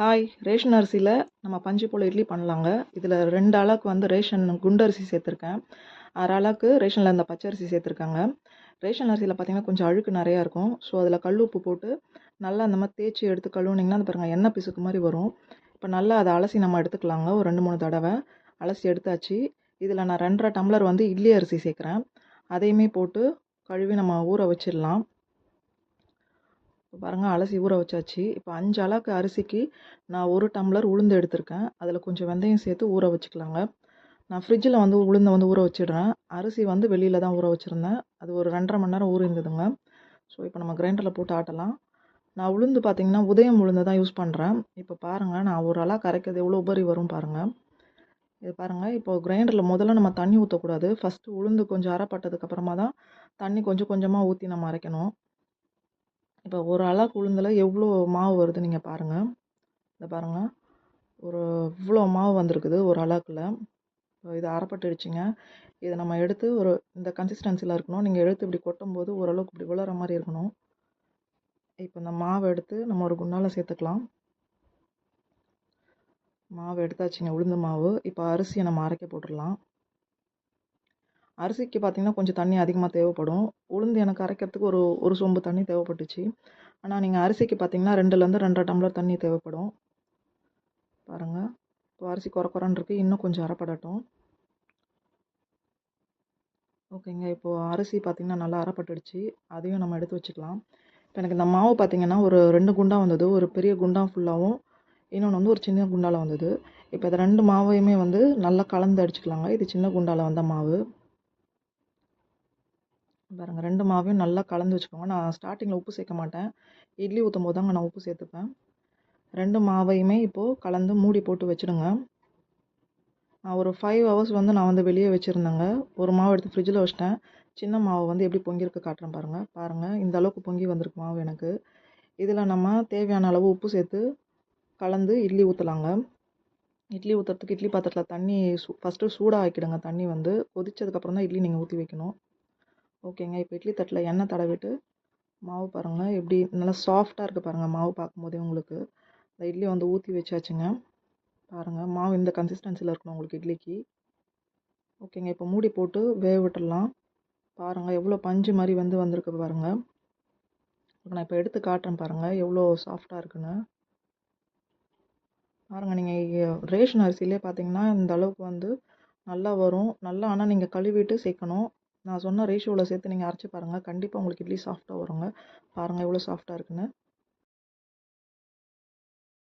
Hi ration அரிசியில் நம்ம பஞ்சு போல் இட்லி பண்ணலாங்க. இதில் ரெண்டு அளவுக்கு வந்து ரேஷன் குண்டரிசி சேர்த்துருக்கேன். அரை அளவுக்கு ரேஷனில் இந்த பச்சை அரிசி சேர்த்துருக்காங்க. ரேஷன் அரிசியில் பார்த்தீங்கன்னா கொஞ்சம் அழுக்கு நிறையா இருக்கும். ஸோ அதில் கல் உப்பு போட்டு நல்லா அந்த மாதிரி தேய்ச்சி எடுத்து கழுவுனிங்கன்னா அது பாருங்கள் எண்ணெய் பிசுக்கு மாதிரி வரும். இப்போ நல்லா அதை அலசி நம்ம எடுத்துக்கலாங்க ஒரு ரெண்டு மூணு தடவை. அலசி எடுத்தாச்சு. இதில் நான் ரெண்டரை டம்ளர் வந்து இட்லி அரிசி சேர்க்குறேன். அதையுமே போட்டு கழுவி நம்ம ஊற வச்சிடலாம். இப்போ பாருங்கள் அலசி ஊற வச்சாச்சு. இப்போ அஞ்சு அளவுக்கு அரிசிக்கு நான் ஒரு டம்ளர் உளுந்து எடுத்திருக்கேன். அதில் கொஞ்சம் வெந்தயம் சேர்த்து ஊற வச்சுக்கலாங்க. நான் ஃப்ரிட்ஜில் வந்து உளுந்தை வந்து ஊற வச்சிடுறேன். அரிசி வந்து வெளியில் தான் ஊற வச்சுருந்தேன். அது ஒரு ரெண்டரை மணி நேரம் ஊறிந்ததுங்க. ஸோ இப்போ நம்ம கிரைண்டரில் போட்டு ஆட்டலாம். நான் உளுந்து பார்த்திங்கன்னா உதயம் உளுந்து தான் யூஸ் பண்ணுறேன் இப்போ பாருங்கள் நான் ஒரு அளவு கரைக்கிறது எவ்வளோ உபரி வரும் பாருங்கள் இது பாருங்கள் இப்போ கிரைண்டரில் முதல்ல நம்ம தண்ணி ஊற்றக்கூடாது ஃபஸ்ட்டு உளுந்து கொஞ்சம் அரைப்பட்டதுக்கப்புறமா தான் தண்ணி கொஞ்சம் கொஞ்சமாக ஊற்றி நம்ம அரைக்கணும். இப்போ ஒரு அளவுக்கு உளுந்தில் எவ்வளோ மாவு வருது நீங்கள் பாருங்கள் இதை பாருங்கள் ஒரு இவ்வளோ மாவு வந்திருக்குது ஒரு அளவுக்குள்ள இப்போ இது அரைப்பட்டுடுச்சுங்க இதை நம்ம எடுத்து ஒரு இந்த கன்சிஸ்டன்சியில் இருக்கணும். நீங்கள் எடுத்து இப்படி கொட்டும்போது ஓரளவுக்கு இப்படி விழுற மாதிரி இருக்கணும். இப்போ இந்த மாவை எடுத்து நம்ம ஒரு குண்டால் சேர்த்துக்கலாம். மாவு எடுத்தாச்சுங்க. உளுந்து மாவு. இப்போ அரிசியை நம்ம அரைக்க போட்டுடலாம். அரிசிக்கு பார்த்திங்கன்னா கொஞ்சம் தண்ணி அதிகமாக தேவைப்படும். உளுந்து எனக்கு அரைக்கிறதுக்கு ஒரு ஒரு சொம்பு தண்ணி தேவைப்பட்டுச்சு. ஆனால் நீங்கள் அரிசிக்கு பார்த்திங்கன்னா ரெண்டுலேருந்து ரெண்டரை டம்ளர் தண்ணி தேவைப்படும். பாருங்கள் இப்போ அரிசி குறை குறைன்னு இருக்குது இன்னும் கொஞ்சம் அரைப்படட்டும். ஓகேங்க. இப்போது அரிசி பார்த்திங்கன்னா நல்லா அரைப்பட்டுடுச்சு. அதையும் நம்ம எடுத்து வச்சுக்கலாம். இப்போ எனக்கு இந்த மாவு பார்த்திங்கன்னா ஒரு ரெண்டு குண்டாக வந்தது. ஒரு பெரிய குண்டா ஃபுல்லாகவும் இன்னொன்று வந்து ஒரு சின்ன குண்டாவில் வந்தது. இப்போ இந்த ரெண்டு மாவையுமே வந்து நல்லா கலந்து அடிச்சுக்கலாங்க. இது சின்ன குண்டாவில் வந்த மாவு. பாருங்கள் ரெண்டு மாவையும் நல்லா கலந்து வச்சுக்கோங்க. நான் ஸ்டார்டிங்கில் உப்பு சேர்க்க மாட்டேன். இட்லி ஊற்றும் போது தாங்க நான் உப்பு சேர்த்துப்பேன். ரெண்டு மாவையுமே இப்போது கலந்து மூடி போட்டு வச்சுடுங்க. நான் ஒரு ஃபைவ் ஹவர்ஸ் வந்து நான் வந்து வெளியே வச்சுருந்தேங்க. ஒரு மாவு எடுத்து ஃப்ரிட்ஜில் வச்சிட்டேன். சின்ன மாவு வந்து எப்படி பொங்கியிருக்கு காட்டுறேன் பாருங்கள் பாருங்கள் இந்த அளவுக்கு பொங்கி வந்திருக்கு மாவு எனக்கு. இதில் நம்ம தேவையான அளவு உப்பு சேர்த்து கலந்து இட்லி ஊற்றலாங்க இட்லி ஊற்றுறதுக்கு இட்லி பாத்திரத்தில் தண்ணி சூ ஃபஸ்ட்டு சூடாக ஆக்கிடுங்க தண்ணி வந்து. கொதிச்சதுக்கப்புறம் தான் இட்லி நீங்கள் ஊற்றி வைக்கணும். ஓகேங்க. இப்போ இட்லி தட்டில் எண்ணெய் தடவிட்டு மாவு பாருங்கள் எப்படி நல்லா சாஃப்டாக இருக்குது பாருங்கள் மாவு பார்க்கும்போதே உங்களுக்கு. இந்த இட்லி வந்து ஊற்றி வச்சாச்சுங்க. பாருங்கள் மாவு இந்த கன்சிஸ்டன்சியில் இருக்கணும் உங்களுக்கு இட்லிக்கு. ஓகேங்க. இப்போ மூடி போட்டு வேக விட்டுடலாம். பாருங்கள் எவ்வளோ பஞ்சு மாதிரி வந்து வந்திருக்கு பாருங்கள் நான் இப்போ எடுத்து காட்டுறேன் பாருங்கள் எவ்வளோ சாஃப்டாக இருக்குன்னு. பாருங்கள் நீங்கள் ரேஷன் அரிசியிலே பார்த்தீங்கன்னா இந்த அளவுக்கு வந்து நல்லா வரும். நல்லா ஆனால் நீங்கள் கழுவிட்டு சேர்க்கணும். நான் சொன்ன ரேஷியோவில் சேர்த்து நீங்கள் அரைச்சி பாருங்கள் கண்டிப்பாக உங்களுக்கு இட்லி சாஃப்டாக வருங்க. பாருங்கள் எவ்வளோ சாஃப்டாக இருக்குன்னு.